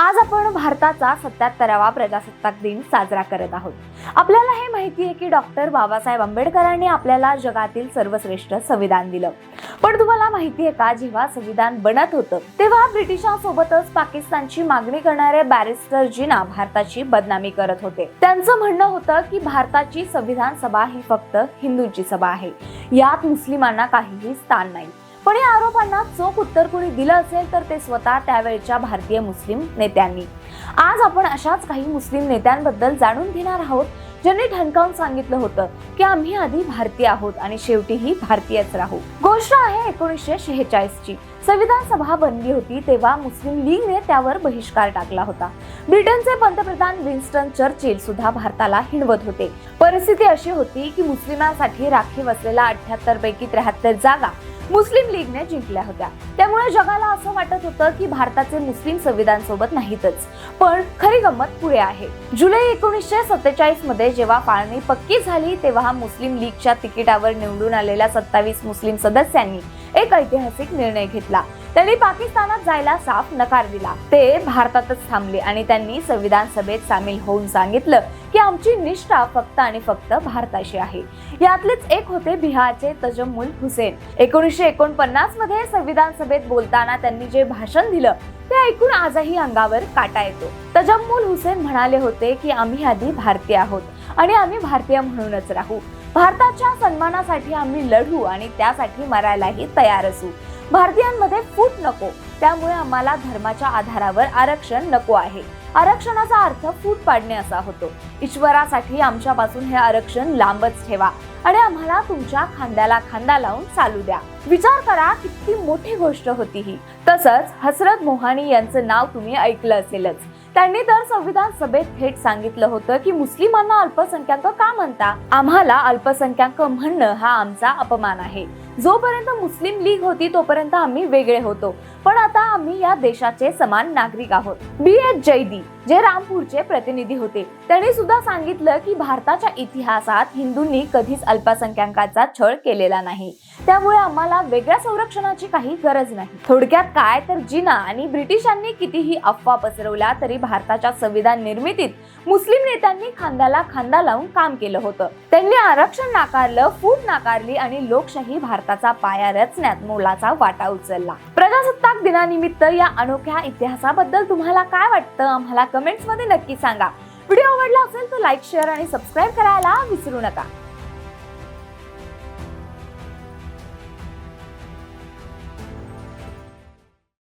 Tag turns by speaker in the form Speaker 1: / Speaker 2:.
Speaker 1: आज आपण भारताचा सत्याहत्तरावा प्रजासत्ताक दिन साजरा करत आहोत. आपल्याला हे माहिती आहे की डॉक्टर बाबासाहेब आंबेडकरांनी आपल्याला जगातील सर्वश्रेष्ठ संविधान दिलं. पण तुम्हाला माहिती आहे का जेव्हा संविधान बनत होतं तेव्हा ब्रिटिशांसोबतच पाकिस्तानची मागणी करणारे बॅरिस्टर जिना भारताची बदनामी करत होते. त्यांचं म्हणणं होतं की भारताची संविधान सभा ही फक्त हिंदूंची सभा आहे. यात मुस्लिमांना काहीही स्थान नाही. पण या आरोपांना चोख उत्तर कोणी दिलं असेल तर ते स्वतः त्यावेळच्या भारतीय मुस्लिम नेत्यांनी. आज आपण अशाच काही मुस्लिम नेत्यांबद्दल जाणून घेणार आहोत ज्यांनी ठणकावून सांगितलं होतं की आम्ही आधी भारतीय आहोत आणि शेवटीही भारतीयच राहू. गोष्ट आहे एकोणीसशे शेहेचाळीस ची संविधान सभा बनली होती तेव्हा मुस्लिम लीगने त्यावर बहिष्कार टाकला होता. ब्रिटनचे पंतप्रधान विन्स्टन चर्चिल सुद्धा भारताला हिणवत होते. परिस्थिती अशी होती की मुस्लिमांसाठी राखीव असलेला अठ्याहत्तर पैकी त्र्याहत्तर जागा मुस्लिम लीगने जिंकल्या होत्या. त्यामुळे जगाला असं वाटत होतं की भारताचे मुस्लिम संविधान सोबत नाहीतच. पण खरी गंमत पुढे आहे. जुलै एकोणीसशे सत्तेचाळीसमध्ये जेव्हा फाळणी पक्की झाली तेव्हा मुस्लिम लीगच्या तिकिटावर निवडून आलेल्या सत्तावीस मुस्लिम सदस्यांनी एक ऐतिहासिक निर्णय घेतला. त्यांनी पाकिस्तानात जायला साफ नकार दिला. ते भारतातच थांबले आणि त्यांनी संविधान सभेत सामील होऊन सांगितलं की आमची निष्ठा फक्त आणि फक्त भारताशी आहे. यातलेच एक होते बिहारचे तजम्मुल हुसेन. एकोणीसशे एकोणपन्नासमध्ये संविधान सभेत बोलताना त्यांनी जे भाषण दिलं ते ऐकून आजही अंगावर काटा येतो. तजम्मुल हुसेन म्हणाले होते की आम्ही आधी भारतीय आहोत आणि आम्ही भारतीय म्हणूनच राहू. भारताच्या सन्मानासाठी आम्ही लढू आणि त्यासाठी मरायलाही तयार असू. भारतीयांमध्ये फूट नको. त्यामुळे आम्हाला धर्माच्या आधारावर आरक्षण नको आहे. आरक्षणाचा अर्थ फूट पाडणे असा होतो. ईश्वरासाठी आमच्यापासून हे आरक्षण लांबच ठेवा आणि आम्हाला तुमच्या खांद्याला खांदा लावून चालू द्या. विचार करा किती मोठी गोष्ट होती ही. तसंच हसरत मोहानी यांचं नाव तुम्ही ऐकलं असेलच. त्यांनी तर संविधान सभेत थेट सांगितलं होतं की मुस्लिमांना अल्पसंख्याक का म्हणता? आम्हाला अल्पसंख्याक म्हणणं हा आमचा अपमान आहे. जोपर्यंत मुस्लिम लीग होती तोपर्यंत आम्ही वेगळे होतो. पण आता आम्ही या देशाचे समान नागरिक आहोत. बी. एच जैदी जे रामपूरचे प्रतिनिधी होते त्यांनी सुद्धा सांगितलं की भारताच्या इतिहासात हिंदूंनी कधीच अल्पसंख्याकाचा छळ केलेला नाही. त्यामुळे आम्हाला वेगळ्या संरक्षणाची काही गरज नाही. थोडक्यात काय तर जिना आणि ब्रिटिशांनी कितीही अफवा पसरवल्या तरी भारताच्या संविधान निर्मितीत मुस्लिम नेत्यांनी खांद्याला खांदा लावून काम केलं होतं. त्यांनी आरक्षण नाकारलं फूट नाकारली आणि लोकशाही भारताचा पाया रचण्यात मोलाचा वाटा उचलला. प्रजासत्ताक दिनानिमित्त या अनोख्या इतिहासाबद्दल तुम्हाला काय वाटतं? आम्हाला कमेंट्समध्ये नक्की सांगा. व्हिडिओ आवडला असेल तर लाईक शेअर आणि सबस्क्राईब करायला विसरू नका.